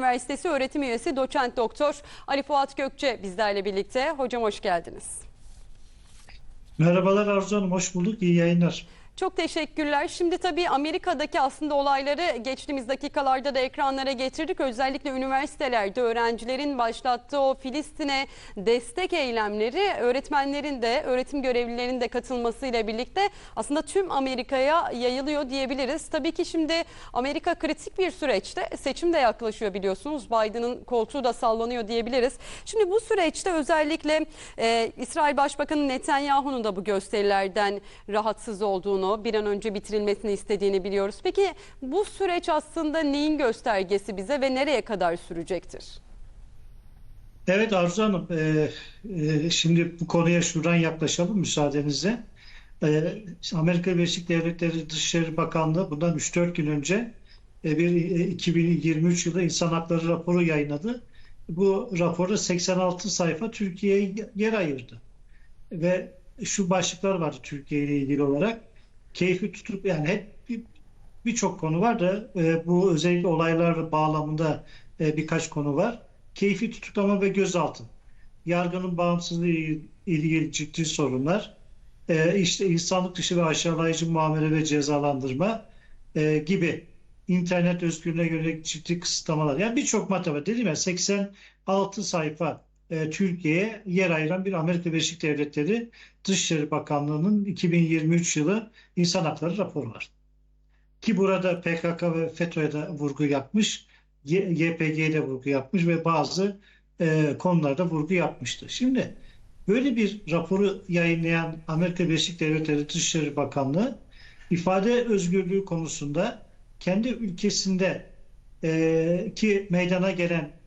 Üniversitesi öğretim üyesi doçent doktor Ali Fuat Gökçe bizlerle birlikte. Hocam hoş geldiniz. Merhabalar Arzu Hanım, hoş bulduk. İyi yayınlar. Çok teşekkürler. Şimdi tabii Amerika'daki aslında olayları geçtiğimiz dakikalarda da ekranlara getirdik. Özellikle üniversitelerde öğrencilerin başlattığı o Filistin'e destek eylemleri öğretmenlerin de öğretim görevlilerinin de katılmasıyla birlikte aslında tüm Amerika'ya yayılıyor diyebiliriz. Tabii ki şimdi Amerika kritik bir süreçte seçim de yaklaşıyor biliyorsunuz. Biden'ın koltuğu da sallanıyor diyebiliriz. Şimdi bu süreçte özellikle e, İsrail Başbakanı Netanyahu'nun da bu gösterilerden rahatsız olduğunu, bir an önce bitirilmesini istediğini biliyoruz. Peki bu süreç aslında neyin göstergesi bize ve nereye kadar sürecektir? Evet Arzu Hanım, e, e, şimdi bu konuya şuradan yaklaşalım müsaadenizle. E, Amerika Birleşik Devletleri Dışişleri Bakanlığı bundan 3-4 gün önce e, bir e, 2023 yılı insan hakları raporu yayınladı. Bu raporda 86 sayfa Türkiye'ye yer ayırdı. Ve şu başlıklar vardı Türkiye ile ilgili olarak. Keyfi tutup yani hep bir- birçok konu var da e, bu özellikle olaylar bağlamında e, birkaç konu var. Keyfi tutuklama ve gözaltı. Yargının bağımsızlığı ilgili ciddi sorunlar. E, işte insanlık dışı ve aşağılayıcı muamele ve cezalandırma e, gibi internet özgürlüğüne yönelik ciddi kısıtlamalar. Yani birçok madde var. Dedim ya 86 sayfa e, Türkiye'ye yer ayıran bir Amerika Birleşik Devletleri Dışişleri Bakanlığı'nın 2023 yılı insan hakları raporu var. Ki burada PKK ve FETÖ'ye de vurgu yapmış, YPG'ye de vurgu yapmış ve bazı e, konularda vurgu yapmıştı. Şimdi böyle bir raporu yayınlayan Amerika Birleşik Devletleri Dışişleri Bakanlığı ifade özgürlüğü konusunda kendi ülkesinde e, ki meydana gelen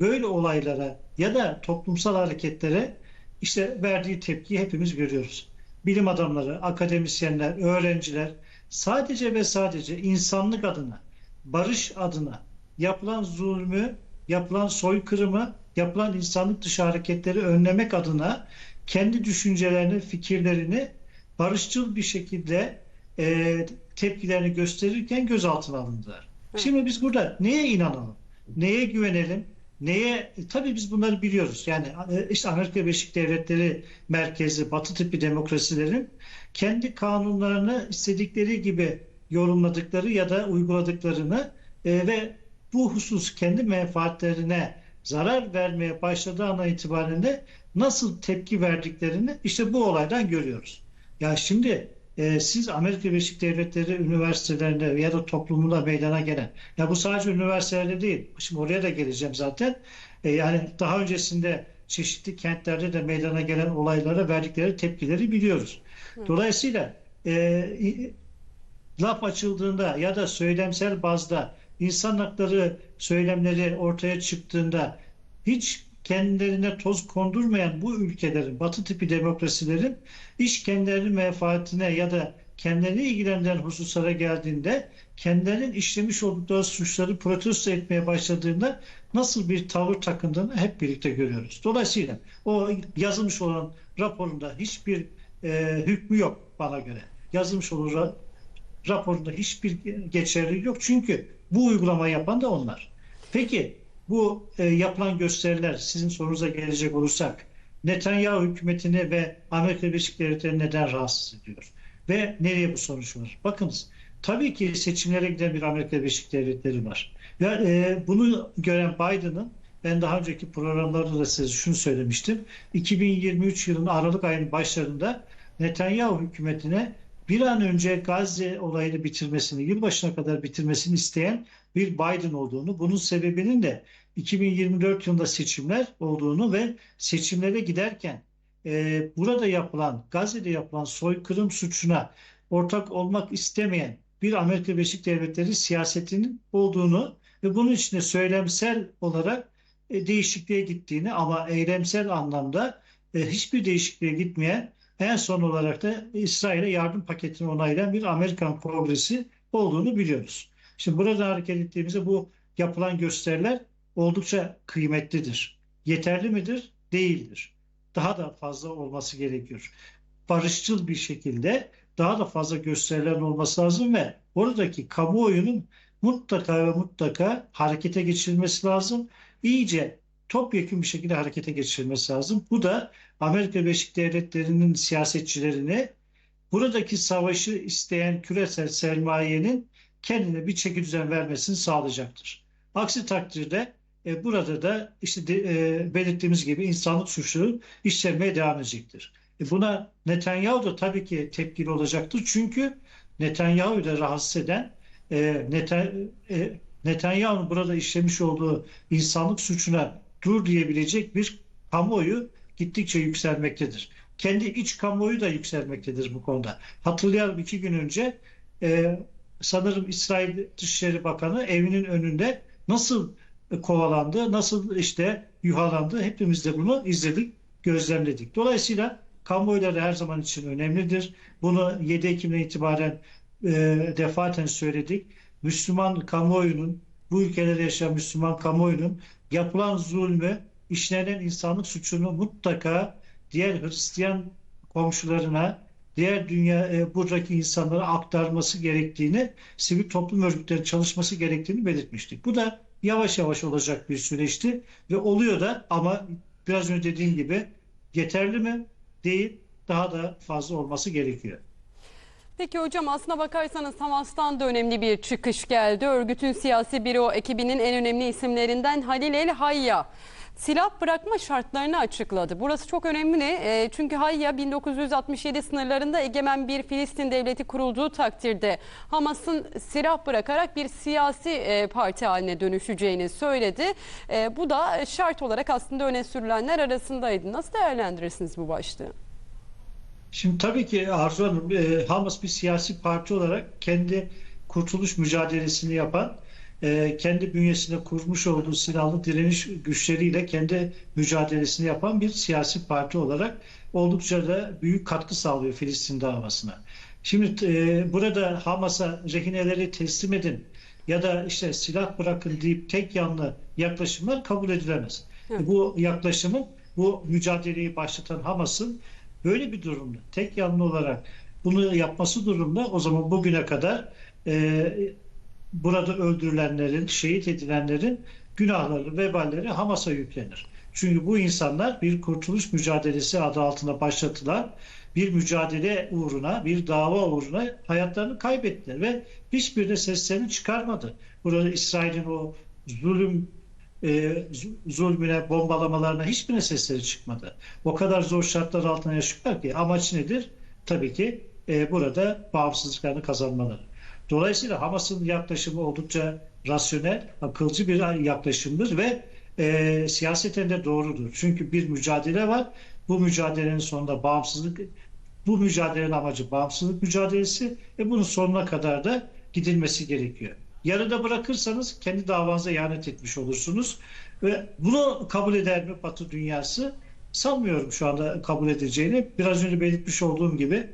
böyle olaylara ya da toplumsal hareketlere işte verdiği tepkiyi hepimiz görüyoruz. Bilim adamları, akademisyenler, öğrenciler sadece ve sadece insanlık adına, barış adına yapılan zulmü, yapılan soykırımı, yapılan insanlık dışı hareketleri önlemek adına kendi düşüncelerini, fikirlerini barışçıl bir şekilde e, tepkilerini gösterirken gözaltına alındılar. Evet. Şimdi biz burada neye inanalım? Neye güvenelim? Neye? e, Tabii biz bunları biliyoruz. Yani e, işte Amerika Birleşik Devletleri merkezi, batı tipi demokrasilerin kendi kanunlarını istedikleri gibi yorumladıkları ya da uyguladıklarını e, ve bu husus kendi menfaatlerine zarar vermeye başladığı andan itibaren de nasıl tepki verdiklerini işte bu olaydan görüyoruz. Ya şimdi e, siz Amerika Birleşik Devletleri üniversitelerinde ya da toplumunda meydana gelen, ya bu sadece üniversitelerde değil, şimdi oraya da geleceğim zaten. E, yani daha öncesinde çeşitli kentlerde de meydana gelen olaylara verdikleri tepkileri biliyoruz. Dolayısıyla e, laf açıldığında ya da söylemsel bazda insan hakları söylemleri ortaya çıktığında hiç kendilerine toz kondurmayan bu ülkelerin, batı tipi demokrasilerin iş kendilerinin menfaatine ya da kendilerini ilgilendiren hususlara geldiğinde kendilerinin işlemiş oldukları suçları protesto etmeye başladığında nasıl bir tavır takındığını hep birlikte görüyoruz. Dolayısıyla o yazılmış olan raporunda hiçbir e, hükmü yok bana göre. Yazılmış olan ra- raporunda hiçbir geçerlilik yok. Çünkü bu uygulamayı yapan da onlar. Peki bu e, yapılan gösteriler sizin sorunuza gelecek olursak Netanyahu hükümetini ve Amerika Birleşik Devletleri neden rahatsız ediyor? Ve nereye bu sonuç var? Bakınız tabii ki seçimlere giden bir Amerika Birleşik Devletleri var. Ve e, bunu gören Biden'ın ben daha önceki programlarda da size şunu söylemiştim. 2023 yılının Aralık ayının başlarında Netanyahu hükümetine bir an önce Gazze olayını bitirmesini, yılbaşına kadar bitirmesini isteyen bir Biden olduğunu, bunun sebebinin de 2024 yılında seçimler olduğunu ve seçimlere giderken e, burada yapılan, Gazze'de yapılan soykırım suçuna ortak olmak istemeyen bir Amerika Birleşik Devletleri siyasetinin olduğunu ve bunun içinde söylemsel olarak e, değişikliğe gittiğini ama eylemsel anlamda e, hiçbir değişikliğe gitmeyen en son olarak da İsrail'e yardım paketini onaylayan bir Amerikan Kongresi olduğunu biliyoruz. Şimdi burada hareket ettiğimizde bu yapılan gösteriler oldukça kıymetlidir. Yeterli midir? Değildir. Daha da fazla olması gerekiyor. Barışçıl bir şekilde daha da fazla gösterilerin olması lazım ve oradaki kamuoyunun mutlaka ve mutlaka harekete geçirilmesi lazım. İyice topyekun bir şekilde harekete geçirilmesi lazım. Bu da Amerika Birleşik Devletleri'nin siyasetçilerini buradaki savaşı isteyen küresel sermayenin kendine bir çeki düzen vermesini sağlayacaktır. Aksi takdirde e, burada da işte de, e, belirttiğimiz gibi insanlık suçları işlenmeye devam edecektir. E, buna Netanyahu da tabii ki tepkili olacaktır. Çünkü Netanyahu'yu da rahatsız eden e, e, Netanyahu'nun burada işlemiş olduğu insanlık suçuna dur diyebilecek bir kamuoyu gittikçe yükselmektedir. Kendi iç kamuoyu da yükselmektedir bu konuda. Hatırlayalım iki gün önce e, sanırım İsrail Dışişleri Bakanı evinin önünde nasıl kovalandı, nasıl işte yuhalandı hepimiz de bunu izledik, gözlemledik. Dolayısıyla kamuoyları her zaman için önemlidir. Bunu 7 Ekim'den itibaren e, defaten söyledik. Müslüman kamuoyunun, bu ülkelerde yaşayan Müslüman kamuoyunun yapılan zulmü, işlenen insanlık suçunu mutlaka diğer Hristiyan komşularına, diğer dünya e, buradaki insanlara aktarması gerektiğini, sivil toplum örgütleri çalışması gerektiğini belirtmiştik. Bu da yavaş yavaş olacak bir süreçti ve oluyor da ama biraz önce dediğim gibi yeterli mi? Değil. Daha da fazla olması gerekiyor. Peki hocam aslına bakarsanız Hamas'tan da önemli bir çıkış geldi. Örgütün siyasi büro ekibinin en önemli isimlerinden Halil El Hayya silah bırakma şartlarını açıkladı. Burası çok önemli e, çünkü Hayya 1967 sınırlarında egemen bir Filistin devleti kurulduğu takdirde Hamas'ın silah bırakarak bir siyasi e, parti haline dönüşeceğini söyledi. E, bu da şart olarak aslında öne sürülenler arasındaydı. Nasıl değerlendirirsiniz bu başlığı? Şimdi tabii ki Arzu Hanım, e, Hamas bir siyasi parti olarak kendi kurtuluş mücadelesini yapan, e, kendi bünyesinde kurmuş olduğu silahlı direniş güçleriyle kendi mücadelesini yapan bir siyasi parti olarak oldukça da büyük katkı sağlıyor Filistin davasına. Şimdi e, burada Hamas'a rehineleri teslim edin ya da işte silah bırakın deyip tek yanlı yaklaşımlar kabul edilemez. Evet. Bu yaklaşımın bu mücadeleyi başlatan Hamas'ın böyle bir durumda tek yanlı olarak bunu yapması durumda o zaman bugüne kadar e, burada öldürülenlerin, şehit edilenlerin günahları, veballeri Hamas'a yüklenir. Çünkü bu insanlar bir kurtuluş mücadelesi adı altında başlatılan bir mücadele uğruna, bir dava uğruna hayatlarını kaybettiler ve hiçbir de seslerini çıkarmadı. Burada İsrail'in o zulüm e, zulmüne, bombalamalarına hiçbirine sesleri çıkmadı. O kadar zor şartlar altında yaşıyorlar ki amaç nedir? Tabii ki e, burada bağımsızlıklarını kazanmaları. Dolayısıyla Hamas'ın yaklaşımı oldukça rasyonel, akılcı bir yaklaşımdır ve e, siyaseten de doğrudur. Çünkü bir mücadele var. Bu mücadelenin sonunda bağımsızlık, bu mücadelenin amacı bağımsızlık mücadelesi ve bunun sonuna kadar da gidilmesi gerekiyor. Yarıda bırakırsanız kendi davanıza ihanet etmiş olursunuz. Ve bunu kabul eder mi Batı dünyası? Sanmıyorum şu anda kabul edeceğini. Biraz önce belirtmiş olduğum gibi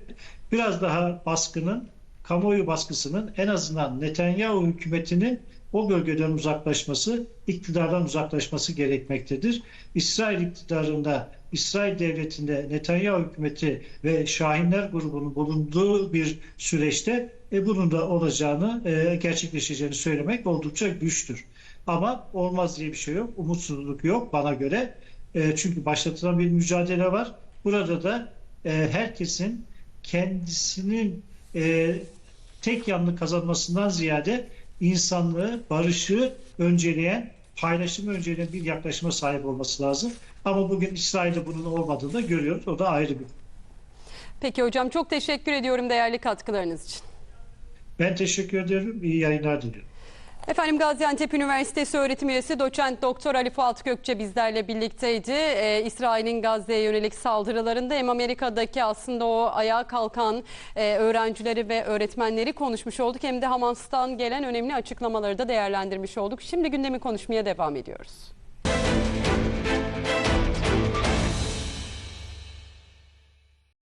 biraz daha baskının, kamuoyu baskısının en azından Netanyahu hükümetinin o bölgeden uzaklaşması, iktidardan uzaklaşması gerekmektedir. İsrail iktidarında, İsrail devletinde Netanyahu hükümeti ve Şahinler grubunun bulunduğu bir süreçte e, bunun da olacağını, e, gerçekleşeceğini söylemek oldukça güçtür. Ama olmaz diye bir şey yok, umutsuzluk yok bana göre. E, çünkü başlatılan bir mücadele var. Burada da e, herkesin kendisinin e, tek yanlı kazanmasından ziyade insanlığı, barışı önceleyen, paylaşımı önceleyen bir yaklaşıma sahip olması lazım. Ama bugün İsrail'de bunun olmadığını da görüyoruz. O da ayrı bir. Peki hocam çok teşekkür ediyorum değerli katkılarınız için. Ben teşekkür ederim. İyi yayınlar diliyorum. Efendim Gaziantep Üniversitesi öğretim üyesi doçent doktor Ali Fuat Gökçe bizlerle birlikteydi. Ee, İsrail'in Gazze'ye yönelik saldırılarında hem Amerika'daki aslında o ayağa kalkan e, öğrencileri ve öğretmenleri konuşmuş olduk. Hem de Hamas'tan gelen önemli açıklamaları da değerlendirmiş olduk. Şimdi gündemi konuşmaya devam ediyoruz.